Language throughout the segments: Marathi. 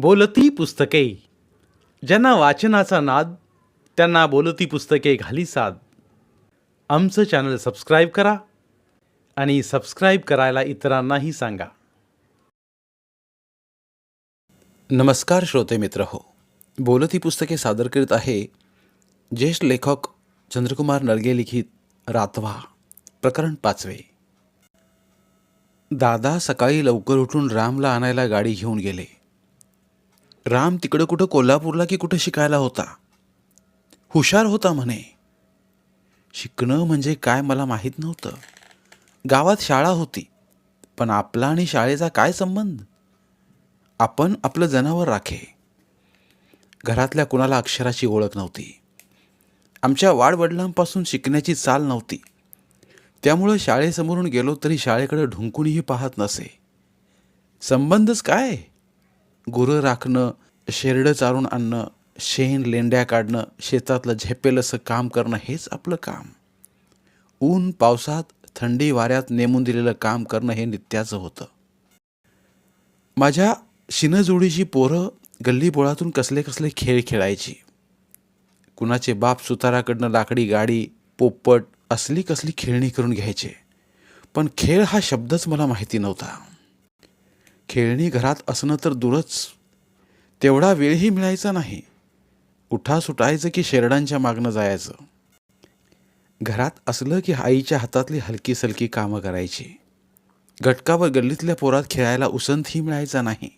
बोलती पुस्तके. ज्यांना वाचनाचा नाद त्यांना बोलती पुस्तके घाली साद. आमचं चॅनल सबस्क्राईब करा आणि सबस्क्राईब करायला इतरांनाही सांगा. नमस्कार श्रोते मित्र हो. बोलती पुस्तके सादर करीत आहे ज्येष्ठ लेखक चंद्रकुमार नडगे लिखित रातवा प्रकरण पाचवे. दादा सकाळी लवकर उठून रामला आणायला गाडी घेऊन गेले. राम तिकडं कुठं कोल्हापूरला की कुठं शिकायला होता? हुशार होता म्हणे. शिकणं म्हणजे काय मला माहीत नव्हतं. गावात शाळा होती पण आपला आणि शाळेचा काय संबंध? आपण आपलं जनावर राखे. घरातल्या कुणाला अक्षराची ओळख नव्हती. आमच्या वाडवडिलांपासून शिकण्याची चाल नव्हती. त्यामुळं शाळेसमोरून गेलो तरी शाळेकडे ढुंकूनही पाहत नसे. संबंधच काय? गुरं राखणं शेरडं चारून आणणं शेण लेंड्या काढणं शेतातलं झेपेल असं काम करणं हेच आपलं काम. ऊन पावसात थंडी वाऱ्यात नेमून दिलेलं काम करणं हे नित्याचं होतं. माझ्या शिनजोडीची पोरं गल्लीबोळातून कसले कसले खेळ खेळायची. कुणाचे बाप सुताराकडनं लाकडी गाडी पोपट असली कसली खेळणी करून घ्यायचे. पण खेळ हा शब्दच मला माहिती नव्हता. खेळणी घरात असणं तर दूरच. तेवढा वेळही मिळायचा नाही. उठा सुटायचं की शेरडांच्या मागणं जायचं. घरात असलं की आईच्या हातातली हलकी सलकी कामं करायची. घटकावर गल्लीतल्या पोरात खेळायला उसंतही मिळायचा नाही.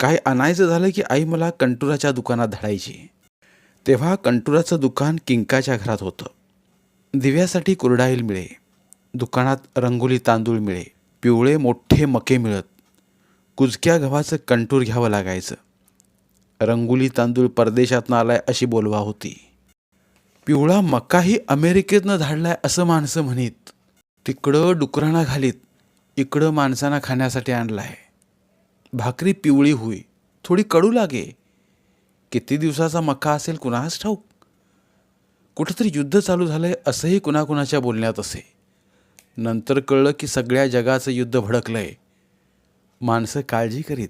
काय आणायचं झालं की आई मला कंटुराच्या दुकानात धाडायची. तेव्हा कंटुराचं दुकान किंकाच्या घरात होतं. दिव्यासाठी कुरडाईल मिळे. दुकानात रंगोली तांदूळ मिळे. पिवळे मोठे मके मिळत. कुजक्या गव्हाचं कंटूर घ्यावं लागायचं. रंगोली तांदूळ परदेशातनं आलाय अशी बोलवा होती. पिवळा मकाही अमेरिकेतनं धाडलाय असं माणसं म्हणीत. तिकडं डुकरांना घालीत इकडं माणसांना खाण्यासाठी आणलाय. भाकरी पिवळी होई थोडी कडू लागे. किती दिवसाचा मका असेल कुणास ठाऊक? कुठंतरी युद्ध चालू झालंय असंही कुणाकुणाच्या बोलण्यात असे. नंतर कळलं की सगळ्या जगाचं युद्ध भडकलंय. माणसं काळजी करीत.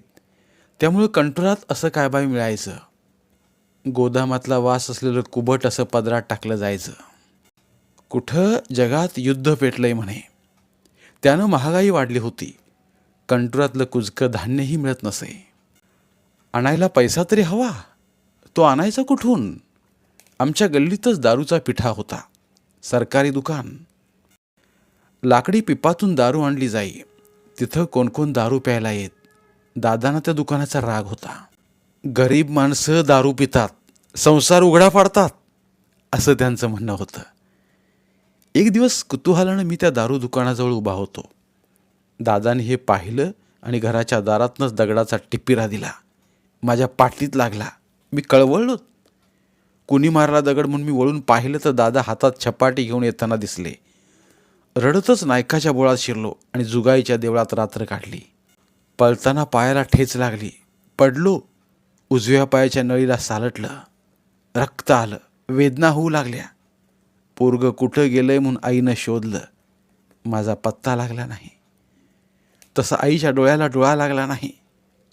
त्यामुळं कंट्रोलात असं काय बाय मिळायचं? गोदामातला वास असलेलं कुबट असं पदरात टाकलं जायचं. कुठं जगात युद्ध पेटलंय म्हणे. त्यानं महागाई वाढली होती. कंटुरातलं कुजकं धान्यही मिळत नसे. आणायला पैसा तरी हवा. तो आणायचा कुठून? आमच्या गल्लीतच दारूचा पिठा होता. सरकारी दुकान. लाकडी पिपातून दारू आणली जाई. तिथं कोणकोण दारू प्यायला येत. दादांना त्या दुकानाचा राग होता. गरीब माणसं दारू पितात संसार उघडा पाडतात असं त्यांचं म्हणणं होतं. एक दिवस कुतूहलानं मी त्या दारू दुकानाजवळ उभा होतो. दादाने हे पाहिलं आणि घराच्या दारातनंच दगडाचा टिपिरा दिला. माझ्या पाठीत लागला. मी कळवळलो. कुणी मारला दगड म्हणून मी वळून पाहिलं तर दादा हातात छपाटी घेऊन येताना दिसले. रडतच नायकाच्या बोळात शिरलो आणि जुगाईच्या देवळात रात्र काढली. पळताना पायाला ठेच लागली. पडलो उजव्या पायाच्या नळीला सालटलं. रक्त आलं वेदना होऊ लागल्या. पोरग कुठं गेलंय म्हणून आईनं शोधलं. माझा पत्ता लागला नाही. तसं आईच्या डोळ्याला डोळा लागला नाही.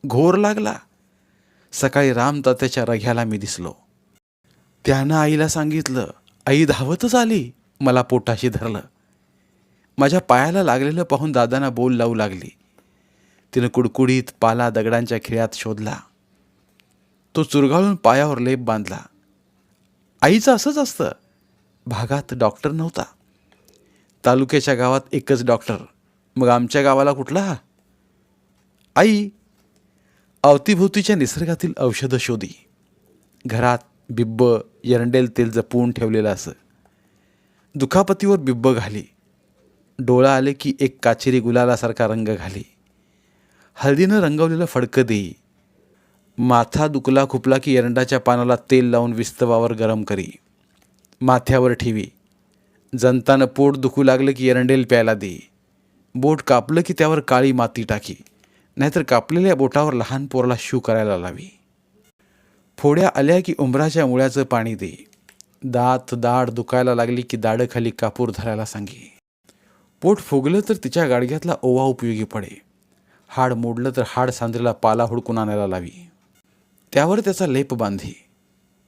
घोर लागला. सकाळी राम तात्याच्या रघ्याला मी दिसलो. त्यानं आईला सांगितलं आई धावतच आली. मला पोटाशी धरलं. माझ्या पायाला लागलेलं पाहून दादांना बोल लावू लागली. तिनं कुडकुडीत पाला दगडांच्या खिळ्यात शोधला. तो चुरगाळून पायावर लेप बांधला. आईचं असंच असतं. भागात डॉक्टर नव्हता. तालुक्याच्या गावात एकच डॉक्टर. मग आमच्या गावाला कुठला? आई अवतीभोवतीच्या निसर्गातील औषधं शोधी. घरात बिब्ब एरंडेल तेल जपवून ठेवलेलं असं. दुखापतीवर बिब्ब घाली. डोळा आले की एक काचेरी गुलालासारखा रंग घाली. हळदीनं रंगवलेलं फडकं देई माथा दुखला खुपला की एरंडाच्या पानाला तेल लावून विस्तवावर गरम करी. माथ्यावर ठेवी. जनतानं पोट दुखू लागलं की एरंडेल प्यायला दे. बोट कापलं की त्यावर काळी माती टाकी. नाहीतर कापलेल्या बोटावर लहान पोराला शू करायला लावी. फोड्या आल्या की उंबराच्या मुळ्याचं पाणी दे. दात दाढ दुखायला लागली की दाढखाली कापूर धरायला सांगे. पोट फुगलं तर तिच्या गाडग्यातला ओवा उपयोगी पडे हाड मोडलं तर हाड सांद्रीला पाला हुडकून आणायला लावी. त्यावर त्याचा लेप बांधी.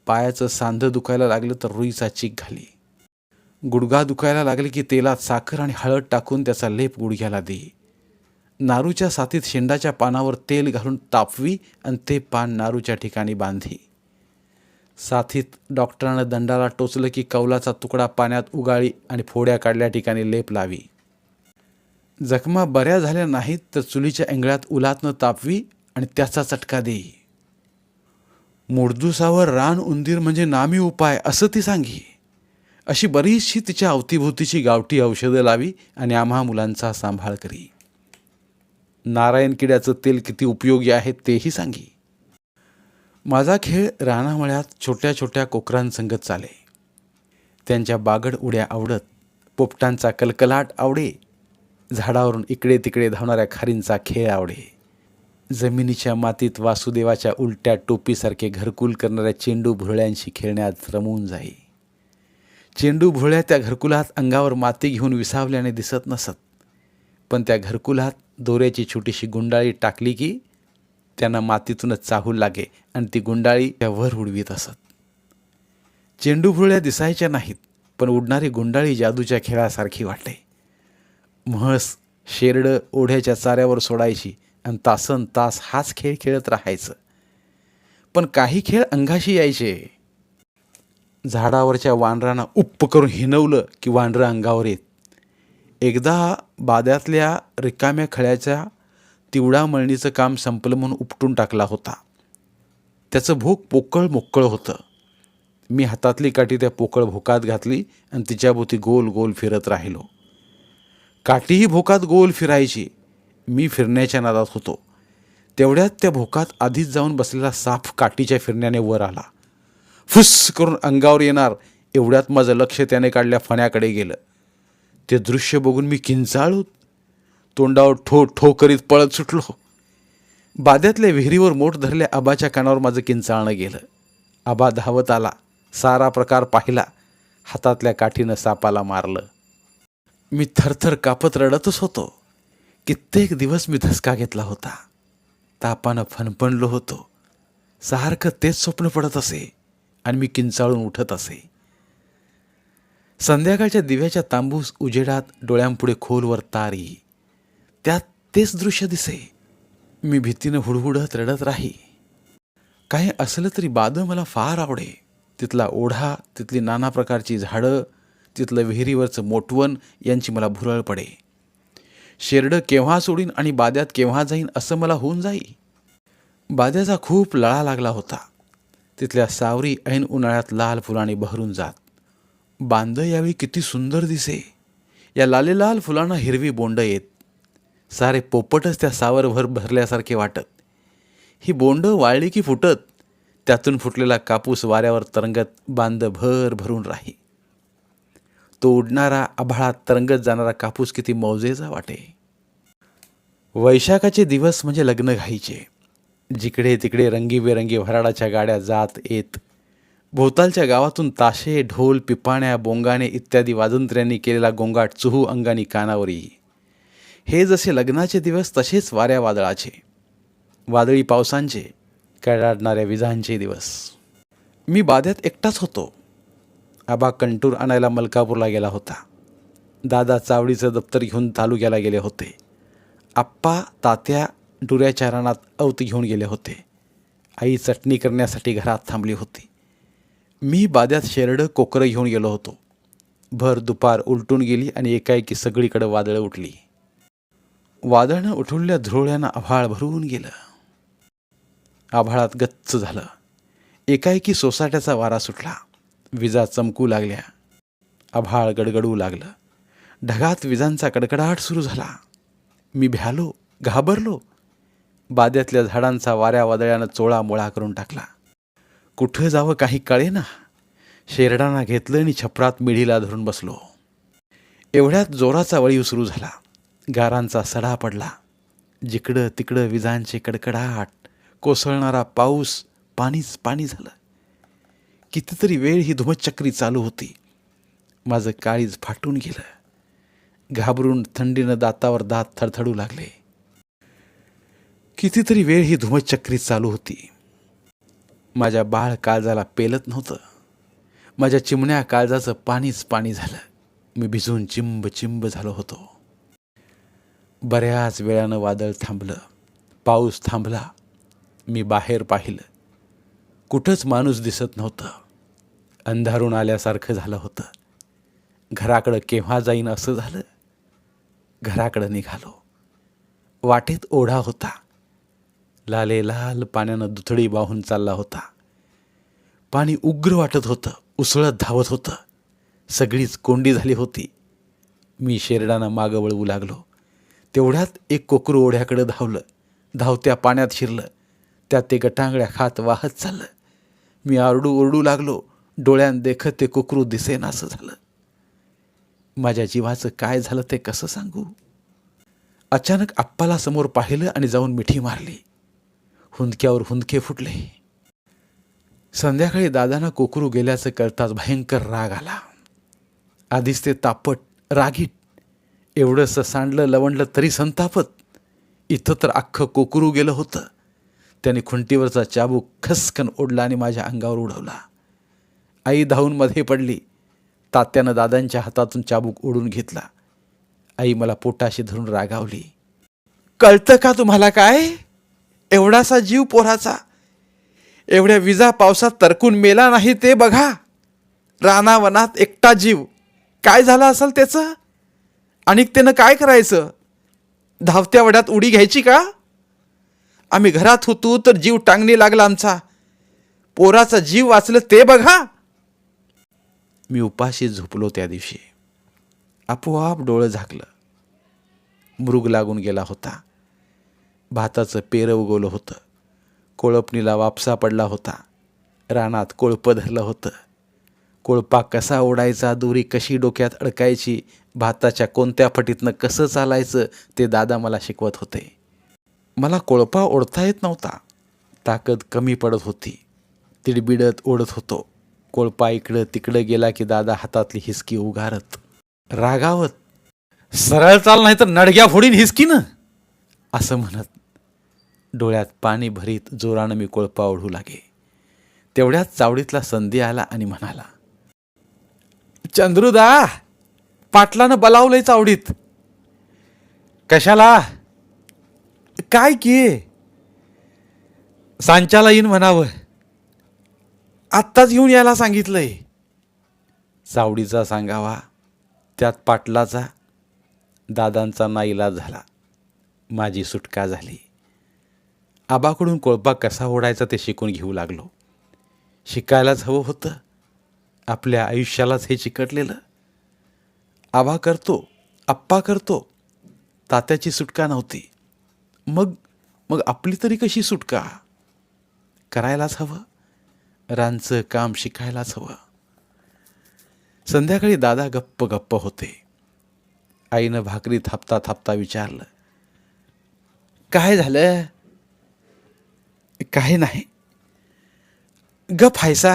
पायाचं सांधं दुखायला लागलं तर रुईचा चीक घाली. गुडघा दुखायला लागले की तेलात साखर आणि हळद टाकून त्याचा लेप गुडघ्याला दे. नारूच्या साथीत शेंडाच्या पानावर तेल घालून तापवी आणि ते पान नारूच्या ठिकाणी बांधी. साथीत डॉक्टरानं दंडाला टोचलं की कौलाचा तुकडा पाण्यात उगाळी आणि फोड्या काढल्या ठिकाणी लेप लावी. जखमा बऱ्या झाल्या नाहीत तर चुलीच्या एंगळ्यात उलातनं तापवी आणि त्याचा चटका देई. मोडदुसावर रान उंदीर म्हणजे नामी उपाय असं ती सांगी. अशी बरीचशी तिच्या अवतीभोवतीची गावठी औषधं लावी आणि आम्हा मुलांचा सांभाळ करी. नारायण किड्याचं तेल किती उपयोगी आहे तेही सांगी. माझा खेळ रानामळ्यात छोट्या छोट्या कोकरांसंगत चाले. त्यांच्या बागड उड्या आवडत पोपटांचा कलकलाट आवडे झाडावरून इकडे तिकडे धावणाऱ्या खारींचा खेळ आवडे. जमिनीच्या मातीत वासुदेवाच्या उलट्या टोपीसारखे घरकुल करणाऱ्या चेंडू भुरळ्यांशी खेळण्यात रमवून जाई. चेंडू भुरळ्या त्या घरकुलात अंगावर माती घेऊन विसावल्याने दिसत नसत. पण त्या घरकुलात दोऱ्याची छोटीशी गुंडाळी टाकली की त्यांना मातीतूनच चाहू लागे आणि ती गुंडाळी त्या वर उडवीत असत. चेंडू भुरळ्या दिसायच्या नाहीत पण उडणारी गुंडाळी जादूच्या खेळासारखी वाटे. म्हस शेरडं ओढ्याच्या चाऱ्यावर सोडायची आणि तासन तास हाच खेळ खेळत राहायचं. पण काही खेळ अंगाशी यायचे. झाडावरच्या वानरांना उप्प करून हिनवलं की वानरं अंगावर येत. एकदा बाद्यातल्या रिकाम्या खळ्याच्या तिवडा मळणीचं काम संपलं म्हणून उपटून टाकला होता. त्याचं भोक पोकळ मोकळ होतं. मी हातातली काठी त्या पोकळ भोकात घातली आणि तिच्याभोवती गोल गोल फिरत राहिलो. काठीही भोकात गोल फिरायची. मी फिरण्याच्या नादात होतो. तेवढ्यात त्या भोकात आधीच जाऊन बसलेला साफ काठीच्या फिरण्याने वर आला. फुस्स करून अंगावर येणार एवढ्यात माझं लक्ष त्याने काढल्या फण्याकडे गेलं. ते दृश्य बघून मी किंचाळूत तोंडावर ठो ठो करीत पळत सुटलो. बाद्यातल्या विहिरीवर मोठ धरल्या आबाच्या कानावर माझं किंचाळणं गेलं. आबा धावत आला. सारा प्रकार पाहिला. हातातल्या काठीनं सापाला मारलं. मी थरथर कापत रडतच होतो. कित्येक दिवस मी धसका घेतला होता. तापानं फणफणलो होतो. सारखं तेच स्वप्न पडत असे आणि मी किंचाळून उठत असे. संध्याकाळच्या दिव्याच्या तांबूस उजेडात डोळ्यांपुढे खोलवर तारी. त्यात तेच दृश्य दिसे. मी भीतीनं हुडहुडत रडत राही. काही असलं तरी बादं मला फार आवडे. तिथला ओढा तिथली नाना प्रकारची झाडं तिथलं विहिरीवरचं मोटवन यांची मला भुरळ पडे. शेरडं केव्हा सोडीन आणि बाद्यात केव्हा जाईन असं मला होऊन जाई. बाद्याचा खूप लळा लागला होता. तिथल्या सावरी ऐन उन्हाळ्यात लाल फुलाने बहरून जात. बांध यावेळी किती सुंदर दिसे. या लालेलाल फुलांना हिरवी बोंड येत. सारे पोपटच त्या सावरभर भरल्यासारखे वाटत. ही बोंड वाळली की फुटत. त्यातून फुटलेला कापूस वाऱ्यावर तरंगत बांध भर भरून राही. तो उडणारा आभाळात तरंगत जाणारा कापूस किती मौजेचा वाटे. वैशाखाचे दिवस म्हणजे लग्न घाईचे. जिकडे तिकडे रंगीबेरंगी भराडाच्या गाड्या जात येत. भोवतालच्या गावातून ताशे ढोल पिपाण्या बोंगाणे इत्यादी वाजंत्र्यांनी केलेला गोंगाट चुहू अंगानी कानावर. येई हे जसे लग्नाचे दिवस तसेच वाऱ्या वादळाचे. वादळी पावसांचे कडाडणाऱ्या विजांचे दिवस. मी बाध्यात एकटाच होतो. आबा कंटूर आणायला मलकापूरला गेला होता. दादा चावडीचं दप्तर घेऊन तालुक्याला गेले होते. आप्पा तात्या डुऱ्याच्या रानात अवत घेऊन गेले होते. आई चटणी करण्यासाठी घरात थांबली होती. मी बाद्यात शेरडं कोकरं घेऊन गेलो होतो. भर दुपार उलटून गेली आणि एकाएकी सगळीकडे वादळं उठली. वादळनं उठवलेल्या धुरोळ्यानं आभाळ भरून गेलं. आभाळात गच्च झालं. एकाएकी सोसाट्याचा वारा सुटला. विजा चमकू लागल्या. आभाळ गडगडू लागलं. ढगात विजांचा कडकडाट सुरू झाला. मी भ्यालो घाबरलो. बाद्यातल्या झाडांचा वाऱ्या वादळ्यानं चोळा मोळा करून टाकला. कुठं जावं काही कळे ना. शेरडांना घेतलं आणि छपरात मिढीला धरून बसलो. एवढ्यात जोराचा वळीव सुरू झाला. गारांचा सडा पडला. जिकडं तिकडं विजांचे कडकडाट कोसळणारा पाऊस पाणीच पाणी झालं. कितीतरी वेळ ही धुमचक्री चालू होती. माझं काळीज फाटून गेलं. घाबरून थंडीनं दातावर दात थडथडू लागले. कितीतरी वेळ ही धुमचक्री चालू होती. माझ्या बाळ काळजाला पेलत नव्हतं. माझ्या चिमण्या काळजाचं पाणीच पाणी झालं. मी भिजून चिंब चिंब झालो होतो. बऱ्याच वेळानं वादळ थांबलं. पाऊस थांबला. मी बाहेर पाहिलं. कुठंच माणूस दिसत नव्हतं. अंधारून आल्यासारखं झालं होतं. घराकडं केव्हा जाईन असं झालं? घराकडं निघालो. वाटेत ओढा होता. लाले लाल पाण्यानं दुथडी वाहून चालला होता. पाणी उग्र वाटत होतं उसळत धावत होतं. सगळीच कोंडी झाली होती. मी शेरडानं मागं वळवू लागलो. तेवढ्यात एक कोकरू ओढ्याकडे धावलं. धावत्या पाण्यात शिरलं. त्यात ते गटांगळ्या खात वाहत चाललं. मी आरडू ओरडू लागलो. डोळ्यान देखत ते कोकरू दिसेनासं झालं. माझ्या जीवाचं काय झालं ते कसं सांगू? अचानक आप्पाला समोर पाहिलं आणि जाऊन मिठी मारली. हुंदक्यावर हुंदके फुटले. संध्याकाळी दादानं कोकरू गेल्याचं कळताच भयंकर राग आला. आधीच ते तापट रागीट एवढंसं सांडलं लवणलं तरी संतापत. इथं तर अख्खं कोकरू गेलं होतं. त्याने खुंटीवरचा चाबूक खसकन ओढला आणि माझ्या अंगावर उडवला. आई धावून मध्ये पडली. तात्यानं दादांच्या हातातून चाबूक ओढून घेतला. आई मला पोटाशी धरून रागावली. कळतं का तुम्हाला काय? एवढासा जीव पोराचा. एवढ्या विजा पावसात तरकून मेला नाही ते बघा. रानावनात एकटा जीव. काय झालं असेल त्याचं? आणि त्यानं काय करायचं? धावत्या वड्यात उडी घ्यायची का? आम्ही घरात होतो तर जीव टांगणी लागला आमचा. पोराचा जीव वाचलं ते बघा. मी उपाशी झोपलो त्या दिवशी. आपोआप डोळं झाकलं. मृग लागून गेला होता. भाताचं पेरं उगवलं होतं. कोळपणीला वापसा पडला होता. रानात कोळपं धरलं होतं. कोळपा कसा ओढायचा दोरी कशी डोक्यात अडकायची भाताच्या कोणत्या फटीतनं कसं चालायचं ते दादा मला शिकवत होते. मला कोळपा ओढता येत नव्हता. ताकद कमी पडत होती. तिडबिडत ओढत होतो. कोळपा इकडं तिकडं गेला की दादा हातातली हिसकी उगारत. रागावत. सरळ चाल नाही तर नडग्या फोडीन हिसकी ना असं म्हणत. डोळ्यात पाणी भरीत जोरानं मी कोळपा ओढू लागे. तेवढ्यात चावडीतला संधी आला आणि म्हणाला चंद्रुदा पाटलानं बलावलंय चावडीत. कशाला? काय की? सांच्याला येईन म्हणावं. आत्ताच येऊन यायला सांगितलंय. चावडीचा सांगावा त्यात पाटलाचा दादांचा नाईलाज झाला माझी सुटका झाली. आबाकडून कोळपा कसा ओढायचा ते शिकून घेऊ लागलो. शिकायलाच हवं होतं आपल्या आयुष्यालाच हे चिकटलेलं. आबा करतो आप्पा करतो तात्याची सुटका नव्हती. मग मग आपली तरी कशी सुटका? करायलाच हवं. रांचं काम शिकायलाच हवं. संध्याकाळी दादा गप्प गप्प होते. आईनं भाकरी थापता थापता विचारलं काय झालं? काही नाही. गप हायसा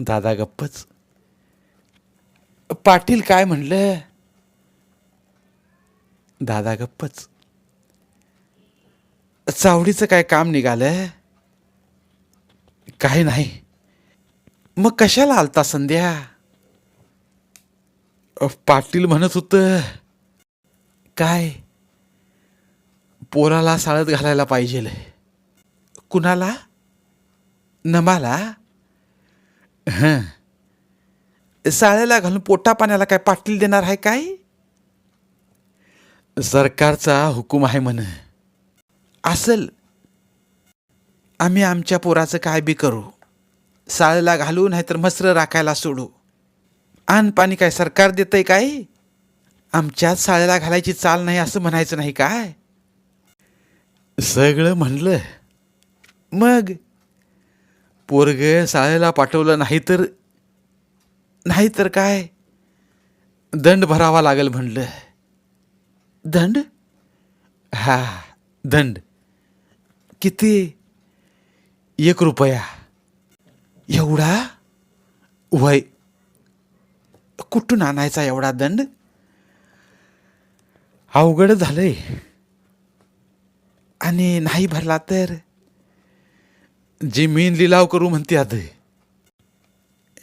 दादा गप्पच पाटील काय म्हणलं? दादा गप्पच चावडीचं काय काम निघालं? काय नाही. मग कशाला आलता संध्या? पाटील म्हणत होतं काय? पोराला साळत घालायला पाहिजे कुणाला? नमाला. हं. साळ्याला घालून पोटा पाण्याला काय पाटील देणार आहे काय? सरकारचा हुकूम आहे म्हण. असल आम्ही आमच्या पोराचं काय बी करू. साळला घालू नाहीतर मस्त्र राखायला सोडू. आण पाणी काय सरकार देतंय काय? आमच्यात साळेला घालायची चाल नाही असं म्हणायचं नाही काय? सगळं म्हणलं. मग? पोरग शाळेला पाठवलं नाही तर नाही तर काय? दंड भरावा लागेल म्हणलं. दंड? हा दंड. किती? एक रुपया. एवढा? वय. कुठून आणायचा एवढा दंड? अवघड झालंय. आणि नाही भरला तर? जमीन लिलाव करू म्हणते आता.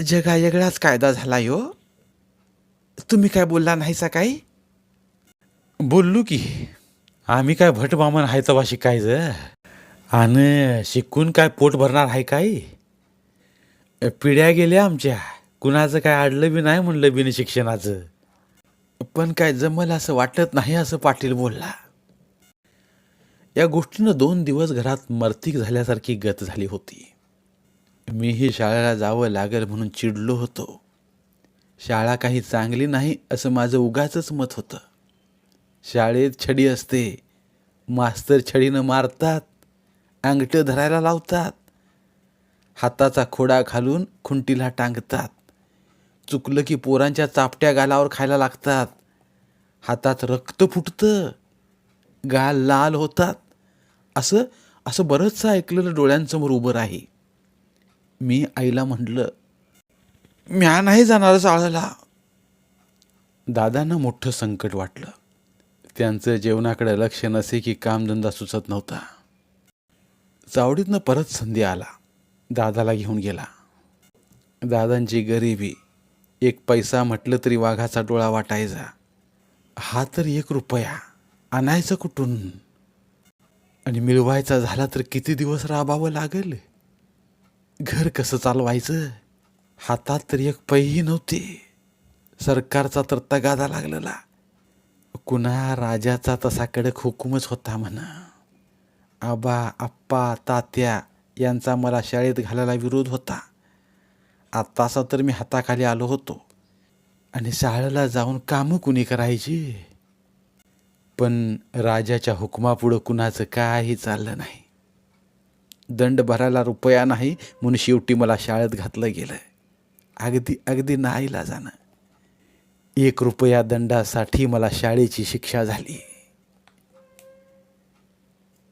जगा वेगळाच कायदा झाला यो. तुम्ही काय बोलला नाही काही? बोललो की. आम्ही काय भट बामण आहे तवा शिकायचं आणि शिकून काय पोट भरणार आहे काही पिढ्या गेल्या आमच्या. कुणाचं काय आडलं बी नाही म्हणलं बिन शिक्षणाचं. पण काय जमल असं वाटत नाही असं पाटील बोलला. या गोष्टीनं दोन दिवस घरात मर्तिक झाल्यासारखी गत झाली होती. मीही शाळेला जावं लागेल म्हणून चिडलो होतो. शाळा काही चांगली नाही असं माझं उगाचंच मत होतं. शाळेत छडी असते. मास्तर छडीनं मारतात. अंगठं धरायला लावतात. हाताचा खोडा घालून खुंटीला टांगतात. चुकलं की पोरांच्या चापट्या गालावर खायला लागतात. हातात रक्त फुटतं. गाल लाल होतात. असं असं बरंचसं ऐकलेलं डोळ्यांसमोर उभं राही. मी आईला म्हटलं म्या नाही जाणार चाळायला दादांना मोठं संकट वाटलं. त्यांचं जेवणाकडे लक्ष नसे की कामधंदा सुचत नव्हता. चावडीतनं परत संधी आला. दादाला घेऊन गेला. दादांची गरिबी एक पैसा म्हटलं तरी वाघाचा डोळा वाटायचा. हा तर एक रुपया आणायचं कुठून? आणि मिळवायचा झाला तर किती दिवस राबावं लागेल? घर कसं चालवायचं? हातात तर एक पैही नव्हते. सरकारचा तर तगादा लागलेला. कुणा राजाचा तसा कडक हुकूमच होता म्हणा. आबा आप्पा तात्या यांचा मला शाळेत घालायला विरोध होता. आत्तासा तर मी हाताखाली आलो होतो. आणि शाळेला जाऊन कामं कुणी करायची? पण राजाच्या हुकमापुढं कुणाचं काही चाललं नाही. दंड भरायला रुपया नाही म्हणून शेवटी मला शाळेत घातलं गेलं. अगदी अगदी नाईला जाणं एक रुपया दंडासाठी मला शाळेची शिक्षा झाली.